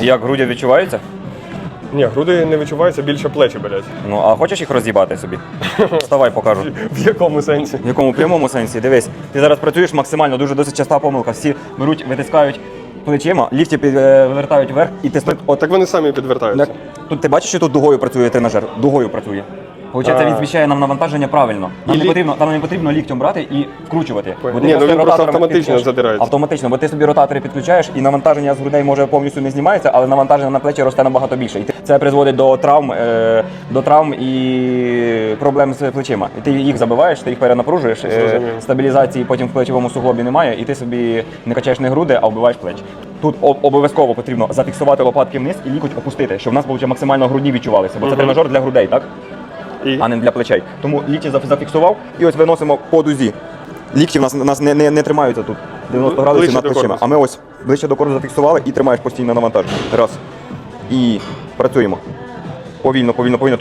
Як грудя відчуваються? Ні, груди не відчуваються, більше плечі болять. Ну, а хочеш їх роз'їбати собі? Вставай, покажу. В якому сенсі? В якому прямому сенсі? Дивись, ти зараз працюєш максимально, дуже досить часта помилка. Всі беруть, витискають плечима, ліфті під- е, вверх, і ти спит. От Так вони самі підвертаються. Тут ти бачиш, що тут дугою працює тренажер? Дугою працює. Получається, він зміщає нам навантаження правильно. Нам І не лі- потрібно, там не потрібно ліктем брати і вкручувати. Ні, ти ну він просто автоматично підключаєш. задирається. Автоматично, бо ти собі ротатори підключаєш, і навантаження з грудей може повністю не знімається, але навантаження на плечі росте набагато більше. І ти- це призводить до травм, е, до травм і проблем з плечима. І ти їх забиваєш, ти їх перенапружуєш, е, Зрозумів. стабілізації потім в плечовому суглобі немає, і ти собі не качаєш не груди, а вбиваєш плечі. Тут обов'язково потрібно зафіксувати лопатки вниз і лікоть опустити, щоб в нас виходить, максимально грудні відчувалися. Бо це тренажер для грудей, так? І а не для плечей. Тому лікті зафіксував і ось виносимо по дузі. Лікті в нас, нас не, не, не тримаються тут 90 градусів над плечима. А ми ось ближче до корпусу зафіксували і тримаєш постійно навантаження. Раз. І працюємо. Повільно, повільно, повільно.